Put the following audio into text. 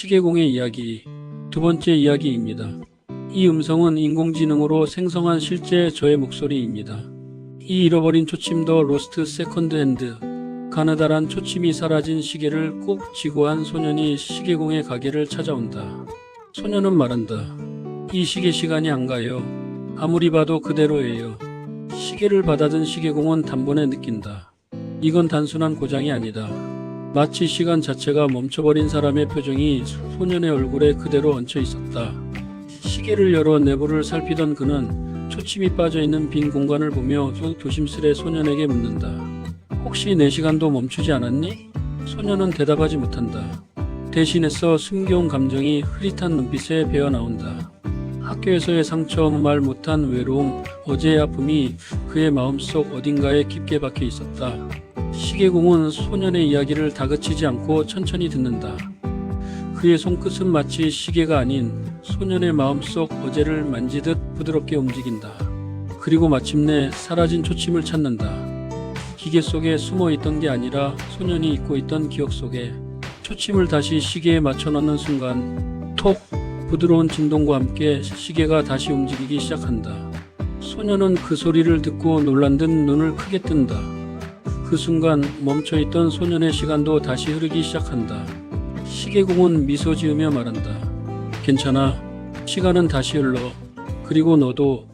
시계공의 이야기 두 번째 이야기입니다. 이 음성은 인공지능으로 생성한 실제 저의 목소리입니다. 이 잃어버린 초침도 로스트 세컨드 핸드 가느다란 초침이 사라진 시계를 꼭 쥐고 한 소년이 시계공의 가게를 찾아온다. 소년은 말한다. 이 시계 시간이 안 가요. 아무리 봐도 그대로예요. 시계를 받아든 시계공은 단번에 느낀다. 이건 단순한 고장이 아니다. 마치 시간 자체가 멈춰버린 사람의 표정이 소년의 얼굴에 그대로 얹혀 있었다. 시계를 열어 내부를 살피던 그는 초침이 빠져 있는 빈 공간을 보며 조- 조심스레 소년에게 묻는다. 혹시 내 시간도 멈추지 않았니? 소년은 대답하지 못한다. 대신해서 숨겨온 감정이 흐릿한 눈빛에 배어 나온다. 학교에서의 상처, 말 못한 외로움, 어제의 아픔이 그의 마음속 어딘가에 깊게 박혀 있었다. 시계공은 소년의 이야기를 다그치지 않고 천천히 듣는다. 그의 손끝은 마치 시계가 아닌 소년의 마음속 어제를 만지듯 부드럽게 움직인다. 그리고 마침내 사라진 초침을 찾는다. 기계 속에 숨어 있던 게 아니라 소년이 잊고 있던 기억 속에 초침을 다시 시계에 맞춰 넣는 순간 톡 부드러운 진동과 함께 시계가 다시 움직이기 시작한다. 소년은 그 소리를 듣고 놀란 듯 눈을 크게 뜬다. 그 순간 멈춰있던 소년의 시간도 다시 흐르기 시작한다. 시계공은 미소 지으며 말한다. 괜찮아. 시간은 다시 흘러. 그리고 너도